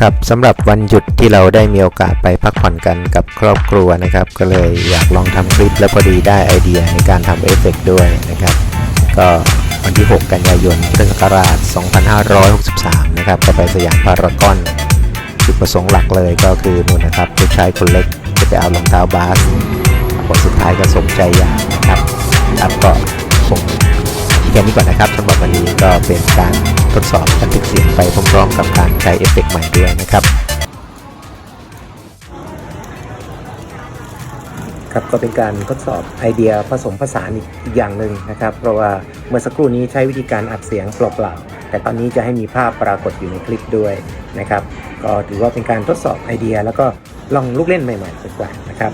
ครับสำหรับวันหยุดที่เราได้มีโอกาสไปพักผ่อนกันกับครอบครัวนะครับ ก็เลยอยากลองทำคลิปและพอดีได้ไอเดียในการทำเอฟเฟกต์ด้วยนะครับ ก็วันที่ 6 กันยายนพุทธศักราช 2563 นะครับก็ไปสยามพารากอนจุดประสงค์หลักเลยก็คือนู่นนะครับลูกชายคนเล็กจะไปเอารองเท้าบาสผลสุดท้ายก็สมใจอยากนะครับครับก็คงแค่นี้ก่อนนะครับสำหรับวันนี้ก็เป็นการ ทดสอบบันทึกเสียงไปพร้อมๆกับการใช้เอฟเฟกต์ใหม่ด้วยนะครับครับก็เป็นการทดสอบไอเดียผสมผสานอีกอีกอย่างหนึ่งนะครับ เพราะว่าเมื่อสักครู่นี้ใช้วิธีการอัดเสียงเปล่าๆแต่ตอนนี้จะให้มีภาพปรากฏอยู่ในคลิปด้วยนะครับ ก็ถือว่าเป็นการทดสอบไอเดีย แล้วก็ลองลูกเล่นใหม่ๆแปลกๆนะครับ